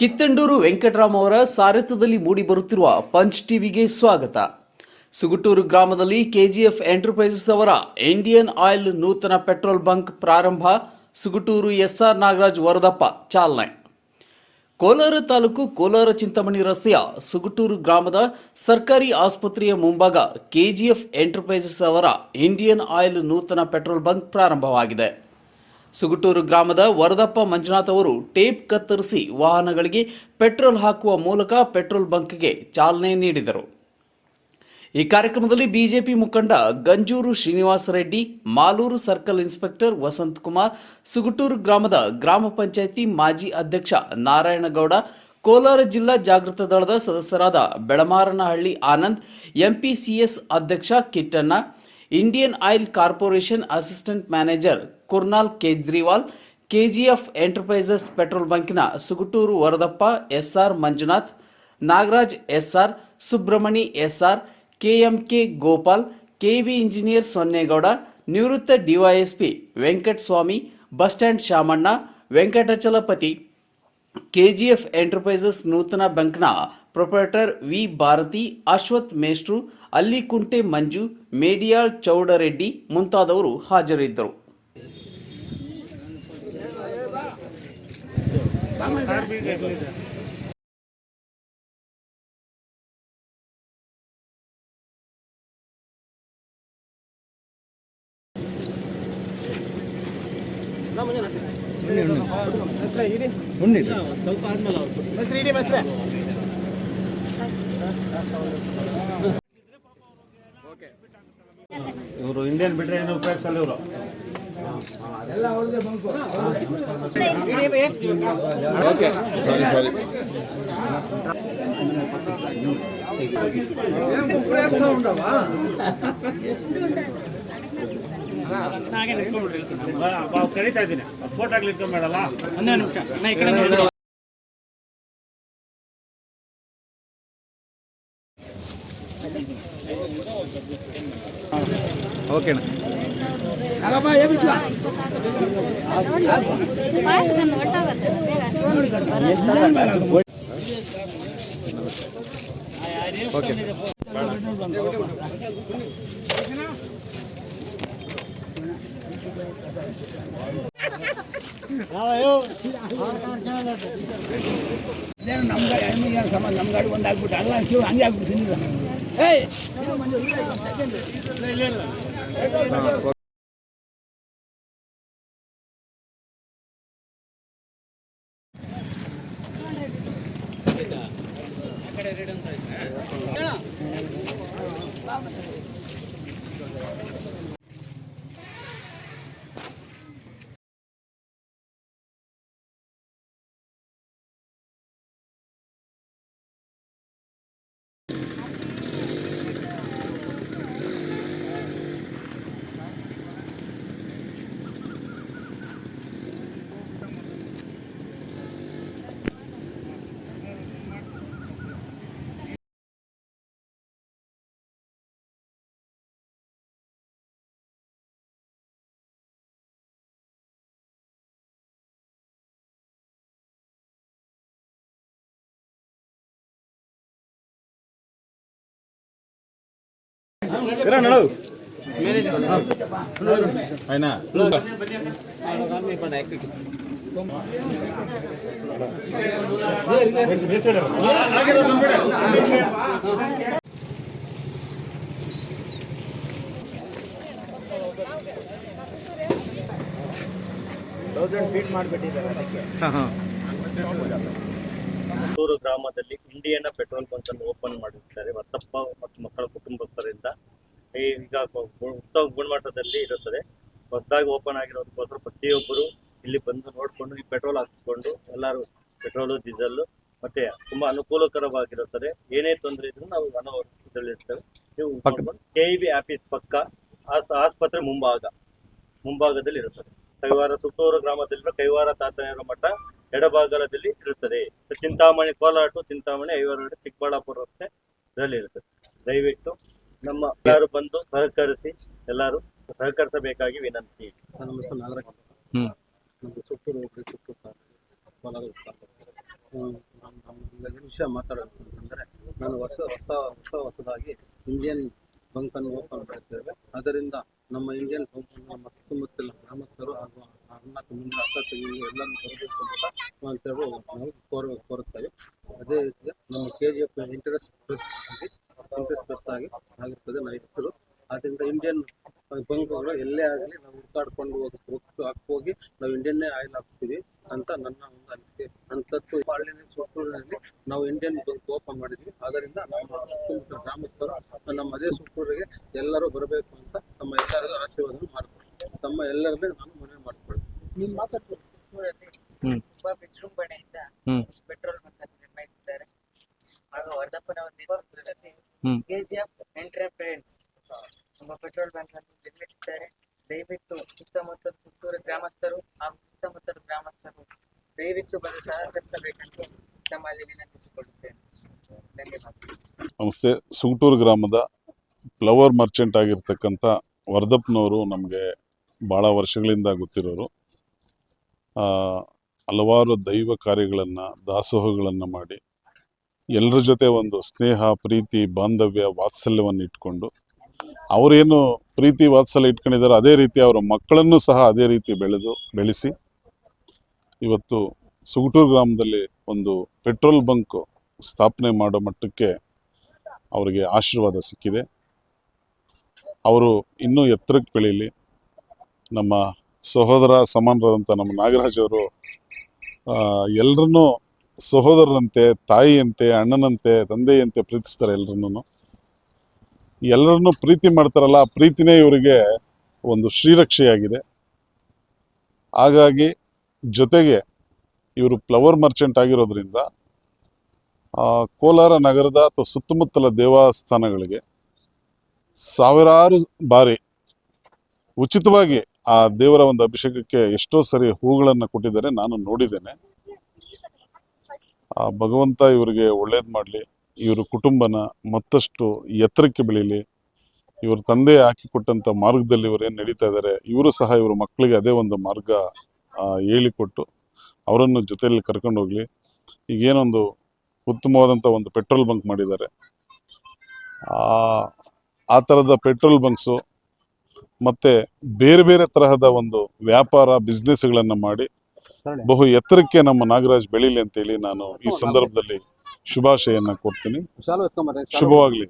ಕಿತ್ತಂಡೂರು ವೆಂಕಟರಾಮ್ ಅವರ ಸಾರಥ್ಯದಲ್ಲಿ ಮೂಡಿಬರುತ್ತಿರುವ ಪಂಚ್ ಟಿವಿಗೆ ಸ್ವಾಗತ. ಸುಗುಟೂರು ಗ್ರಾಮದಲ್ಲಿ ಕೆಜಿಎಫ್ ಎಂಟರ್ಪ್ರೈಸಸ್ ಅವರ ಇಂಡಿಯನ್ ಆಯಿಲ್ ನೂತನ ಪೆಟ್ರೋಲ್ ಬಂಕ್ ಪ್ರಾರಂಭ, ಸುಗುಟೂರು ಎಸ್ಆರ್ ನಾಗರಾಜ್ ವರದಪ್ಪ ಚಾಲನೆ. ಕೋಲಾರ ತಾಲೂಕು ಕೋಲಾರ ಚಿಂತಾಮಣಿ ರಸ್ತೆಯ ಸುಗುಟೂರು ಗ್ರಾಮದ ಸರ್ಕಾರಿ ಆಸ್ಪತ್ರೆಯ ಮುಂಭಾಗ ಕೆಜಿಎಫ್ ಎಂಟರ್ಪ್ರೈಸಸ್ ಅವರ ಇಂಡಿಯನ್ ಆಯಿಲ್ ನೂತನ ಪೆಟ್ರೋಲ್ ಬಂಕ್ ಪ್ರಾರಂಭವಾಗಿದೆ. ಸುಗುಟೂರು ಗ್ರಾಮದ ವರದಪ್ಪ ಮಂಜುನಾಥ್ ಅವರು ಟೇಪ್ ಕತ್ತರಿಸಿ ವಾಹನಗಳಿಗೆ ಪೆಟ್ರೋಲ್ ಹಾಕುವ ಮೂಲಕ ಪೆಟ್ರೋಲ್ ಬಂಕ್ಗೆ ಚಾಲನೆ ನೀಡಿದರು. ಈ ಕಾರ್ಯಕ್ರಮದಲ್ಲಿ ಬಿಜೆಪಿ ಮುಖಂಡ ಗಂಜೂರು ಶ್ರೀನಿವಾಸ ರೆಡ್ಡಿ, ಮಾಲೂರು ಸರ್ಕಲ್ ಇನ್ಸ್ಪೆಕ್ಟರ್ ವಸಂತ್ ಕುಮಾರ್, ಸುಗುಟೂರು ಗ್ರಾಮದ ಗ್ರಾಮ ಪಂಚಾಯಿತಿ ಮಾಜಿ ಅಧ್ಯಕ್ಷ ನಾರಾಯಣಗೌಡ, ಕೋಲಾರ ಜಿಲ್ಲಾ ಜಾಗೃತ ದಳದ ಸದಸ್ಯರಾದ ಬೆಳಮಾರನಹಳ್ಳಿ ಆನಂದ್ ಎಂಪಿಸಿಎಸ್ ಅಧ್ಯಕ್ಷ Kittanna Indian oil corporation assistant manager Kurnal Kejriwal KGF enterprises petrol ಬಂಕಿನ Suguturu Varadappa SR Manjunath Nagaraj SR Subramani SR KMK Gopal KV engineer Sonnegowda ನಿವೃತ್ತ DYSP Venkataswamy bus stand Shamanna Venkatachalapathi KGF enterprises ನೂತನ ಬ್ಯಾಂಕ್ನ proprietor V Bharathi Ashwath ಮೇಷ್ಟ್ರು ಅಲ್ಲಿಕುಂಟೆ ಮಂಜು ಮೇಡಿಯಾಳ್ ಚೌಡರೆಡ್ಡಿ ಮುಂತಾದವರು ಹಾಜರಿದ್ದರು ಇವರು Indian ಬಿಟ್ರೆ ಏನು ಉಪಯೋಗಿಸಲ್ಲ ಇವರು. ಸಾರಿ ಸಾರಿ ಕರೀತಾ ಇದ್ದೀನಿ. ಫೋಟೋ ಆಗ್ಲಿ ಇಟ್ಕೊಂಬೇಡಲ್ಲ ಹನ್ನೊಂದು ನಿಮಿಷ. ಏನು ಸಂಬಂಧ? ನಮ್ಮ ಗಾಡಿ ಒಂದು ಆಗ್ಬಿಟ್ಟು ಅಲ್ಲ ಕ್ಯೂ ಹಂಗೆ ಆಗ್ಬಿಟ್ಟು ತೌಸಂಡ್ ಫೀಟ್ ಮಾಡ್ಬಿಟ್ಟಿದ್ದಾರೆ ಗ್ರಾಮದಲ್ಲಿ ಇಂಡಿಯನ್ ಪೆಟ್ರೋಲ್ ಬಂಕ್ ಅನ್ನು ಓಪನ್ ಮಾಡಿರ್ತಾರೆ ಮತ್ತಪ್ಪ ಮತ್ತು ಮಕ್ಕಳ ಕುಟುಂಬಸ್ಥರಿಂದ ಈಗ ಉತ್ತಮ ಗುಣಮಟ್ಟದಲ್ಲಿ ಇರುತ್ತದೆ. ಹೊಸದಾಗಿ ಓಪನ್ ಆಗಿರೋದಕ್ಕೋಸ್ಕರ ಪ್ರತಿಯೊಬ್ಬರು ಇಲ್ಲಿ ಬಂದು ನೋಡಿಕೊಂಡು ಈ ಪೆಟ್ರೋಲ್ ಹಾಕಿಸ್ಕೊಂಡು ಎಲ್ಲರೂ ಪೆಟ್ರೋಲು ಡೀಸೆಲ್ ಮತ್ತೆ ತುಂಬಾ ಅನುಕೂಲಕರವಾಗಿರುತ್ತದೆ. ಏನೇ ತೊಂದರೆ ಇದ್ರೂ ನಾವು ಅನುಭವಿಸಲಿರ್ತೇವೆ ನೀವು ಕೆ ಇ ಬಿ ಆಫೀಸ್ ಪಕ್ಕ ಆಸ್- ಆಸ್ಪತ್ರೆ ಮುಂಭಾಗ ಮುಂಭಾಗದಲ್ಲಿ ಇರುತ್ತದೆ. ಕೈವಾರ ಸುತ್ತೂರು ಗ್ರಾಮದಲ್ಲಿರುವ ಕೈವಾರ ತಾತಯ್ಯರ ಮಠ ಎಡಭಾಗದಲ್ಲಿ ಇರುತ್ತದೆ. ಚಿಂತಾಮಣಿ ಕೋಲಾಟು ಚಿಂತಾಮಣಿ ಐವರ ಚಿಕ್ಕಬಳ್ಳಾಪುರ ರಸ್ತೆ ಇದರಲ್ಲಿ ಇರುತ್ತದೆ. ದಯವಿಟ್ಟು ನಮ್ಮ ಎಲ್ಲರೂ ಬಂದು ಸಹಕರಿಸಿ ಎಲ್ಲರೂ ಸಹಕರಿಸಬೇಕಾಗಿ ವಿನಂತಿ ನಮ್ಮ ಹೆಸರು ನಾಗರಾಜ್ ಅಂತ. ನಮ್ದು ಕೋಲಾರ. ಹ್ಮ್. ನಮ್ಮ ನಮ್ಮ ಎರಡು ವಿಷಯ ಮಾತಾಡಬೇಕಂತಂದರೆ ನಾನು ಹೊಸ ಹೊಸ ಹೊಸ ಹೊಸದಾಗಿ ಇಂಡಿಯನ್ ಬಂಕನ್ನು ಓಪನ್ ಮಾಡುತ್ತೇವೆ ಅದರಿಂದ ನಮ್ಮ ಇಂಡಿಯನ್ ಬಂಕನ್ನು ನಮ್ಮ ಸುತ್ತಮುತ್ತಲ ಗ್ರಾಮಸ್ಥರು ಹಾಗೂ ಅಣ್ಣ ಮುಂದೆ ಅಕ್ಕ ತಂಗಿ ಎಲ್ಲರೂ ಬರಬೇಕು ಅಂತ ಅಂತೇಳಿ ನಾವು ಕೋರ ಕೋರುತ್ತೇವೆ ಅದೇ ರೀತಿ ನಮ್ಮ K G F interest plus ಆಗಿ ಇಂಟ್ರೆಸ್ಟ್ ಪ್ಲಸ್ ಆಗಿ ಆಗಿರ್ತದೆ ಹೆಸರು. ಆದ್ದರಿಂದ ಇಂಡಿಯನ್ ಬಂಕ್ಗಳು ಎಲ್ಲೇ ಆಗಲಿ ನಾವು ಹುಡುಕಾಡ್ಕೊಂಡು ಹೋಗಿ ಹೋಗಿ ನಾವು ಇಂಡಿಯನ್ನೇ ಆಯಿಲ್ ಹಾಕ್ತೀವಿ ಅಂತ ನನ್ನ ಒಂದು ಅನಿಸಿಕೆ. ಅಂಥದ್ದು ಹಳ್ಳಿನ ಸುತ್ತೂರಿನಲ್ಲಿ ನಾವು ಇಂಡಿಯನ್ ಬಂಕ್ ಓಪನ್ ಮಾಡಿದ್ವಿ. ಅದರಿಂದ ನಮ್ಮ ಗ್ರಾಮಸ್ಥರು, ನಮ್ಮ ಅದೇ ಸುತ್ತೂರಿಗೆ ಎಲ್ಲರೂ ಬರಬೇಕು ಅಂತ ನಮ್ಮ ಎಲ್ಲರಿಗೂ ಆಶೀರ್ವಾದ ಮಾಡ್ಕೊಳ್ತೀನಿ ತಮ್ಮ ಎಲ್ಲರಲ್ಲೇ ನಾನು ಮನವಿ ಮಾಡ್ಕೊಳ್ತೀನಿ ತುಂಬಾ ವಿಜೃಂಭಣೆಯಿಂದ ಪೆಟ್ರೋಲ್ ಬಂಕ್ ಅನ್ನು ನಿರ್ವಹಿಸಿದ್ದಾರೆ ಹಾಗೂ ವರ್ಧಪ್ಪನವರ ನೇತೃತ್ವದಲ್ಲಿ ಕೆಜಿಎಫ್ ಎಂಟರ್ಪ್ರೆನ್ಸ್ ಎಂಬ ಪೆಟ್ರೋಲ್ ಬಂಕ್ ಅನ್ನು ನಿರ್ಮಿಸಿದ್ದಾರೆ ದಯವಿಟ್ಟು ಸುತ್ತಮುತ್ತ ಪುತ್ತೂರು ಗ್ರಾಮಸ್ಥರು ಹಾಗೂ ಸುತ್ತಮುತ್ತಲ ಗ್ರಾಮಸ್ಥರು ದಯವಿಟ್ಟು ಬಂದು ಸಹಕರಿಸಬೇಕೆಂದು ತಮ್ಮಲ್ಲಿ ವಿನಂತಿಸಿಕೊಳ್ಳುತ್ತೇನೆ ಧನ್ಯವಾದ ಸುಗಟೂರು ಗ್ರಾಮದ ಫ್ಲವರ್ ಮರ್ಚೆಂಟ್ ಆಗಿರ್ತಕ್ಕಂಥ ವರ್ಧಪ್ಪನವರು ನಮಗೆ ಭಾಳ ವರ್ಷಗಳಿಂದ ಗೊತ್ತಿರೋರು. ಹಲವಾರು ದೈವ ಕಾರ್ಯಗಳನ್ನು, ದಾಸೋಹಗಳನ್ನು ಮಾಡಿ ಎಲ್ಲರ ಜೊತೆ ಒಂದು ಸ್ನೇಹ, ಪ್ರೀತಿ, ಬಾಂಧವ್ಯ, ವಾತ್ಸಲ್ಯವನ್ನು ಇಟ್ಕೊಂಡು ಅವರೇನು ಪ್ರೀತಿ, ವಾತ್ಸಲ್ಯ ಇಟ್ಕೊಂಡಿದ್ದಾರೆ ಅದೇ ರೀತಿ ಅವರ ಮಕ್ಕಳನ್ನು ಸಹ ಅದೇ ರೀತಿ ಬೆಳೆದು, ಬೆಳೆಸಿ ಇವತ್ತು ಸುಗಟೂರು ಗ್ರಾಮದಲ್ಲಿ ಒಂದು ಪೆಟ್ರೋಲ್ ಬಂಕ್ ಸ್ಥಾಪನೆ ಮಾಡೋ ಮಟ್ಟಕ್ಕೆ ಅವರಿಗೆ ಆಶೀರ್ವಾದ ಸಿಕ್ಕಿದೆ. ಅವರು ಇನ್ನೂ ಎತ್ತರಕ್ಕೆ ಬೆಳೀಲಿ ನಮ್ಮ ಸಹೋದರ ಸಮಾನರಾದಂಥ ನಮ್ಮ ನಾಗರಾಜ್ ಅವರು ಎಲ್ಲರನ್ನೂ ಸಹೋದರರಂತೆ ತಾಯಿಯಂತೆ, ಅಣ್ಣನಂತೆ, ತಂದೆಯಂತೆ ಪ್ರೀತಿಸ್ತಾರೆ ಎಲ್ಲರನ್ನೂ ಎಲ್ಲರನ್ನೂ ಪ್ರೀತಿ ಮಾಡ್ತಾರಲ್ಲ, ಆ ಪ್ರೀತಿನೇ ಇವರಿಗೆ ಒಂದು ಶ್ರೀರಕ್ಷೆಯಾಗಿದೆ. ಹಾಗಾಗಿ ಜೊತೆಗೆ ಇವರು ಫ್ಲವರ್ ಮರ್ಚೆಂಟ್ ಆಗಿರೋದ್ರಿಂದ ಕೋಲಾರ ನಗರದ ಅಥವಾ ಸುತ್ತಮುತ್ತಲ ದೇವಸ್ಥಾನಗಳಿಗೆ ಸಾವಿರಾರು ಬಾರಿ ಉಚಿತವಾಗಿ ಆ ದೇವರ ಒಂದು ಅಭಿಷೇಕಕ್ಕೆ ಎಷ್ಟೋ ಸರಿ ಹೂಗಳನ್ನು ಕೊಟ್ಟಿದ್ದಾರೆ. ನಾನು ನೋಡಿದ್ದೇನೆ. ಆ, ಭಗವಂತ ಇವರಿಗೆ ಒಳ್ಳೇದು ಮಾಡಲಿ. ಇವರು ಕುಟುಂಬನ ಮತ್ತಷ್ಟು ಎತ್ತರಕ್ಕೆ ಬೆಳೀಲಿ. ಇವ್ರ ತಂದೆ ಹಾಕಿಕೊಟ್ಟಂಥ ಮಾರ್ಗದಲ್ಲಿ ಇವರು ಏನು ನಡೀತಾ ಇದ್ದಾರೆ ಇವರು ಸಹ ಇವರ ಮಕ್ಕಳಿಗೆ ಅದೇ ಒಂದು ಮಾರ್ಗ ಹೇಳಿಕೊಟ್ಟು ಅವರನ್ನು ಜೊತೆಯಲ್ಲಿ ಕರ್ಕೊಂಡು ಹೋಗಲಿ. ಈಗೇನೊಂದು ಉತ್ತಮವಾದಂಥ ಒಂದು ಪೆಟ್ರೋಲ್ ಬಂಕ್ ಮಾಡಿದ್ದಾರೆ. ಆ ಆ ಥರದ ಪೆಟ್ರೋಲ್ ಬಂಕ್ಸು ಮತ್ತು ಬೇರೆ ಬೇರೆ ತರಹದ ಒಂದು ವ್ಯಾಪಾರ ಬಿಸ್ನೆಸ್ಗಳನ್ನು ಮಾಡಿ ಬಹು ಎತ್ತರಕ್ಕೆ ನಮ್ಮ ನಾಗರಾಜ್ ಬೆಳೀಲಿ ಅಂತೇಳಿ ನಾನು ಈ ಸಂದರ್ಭದಲ್ಲಿ ಶುಭಾಶಯನ್ನ ಕೊಡ್ತೀನಿ. ಶುಭವಾಗ್ಲಿ.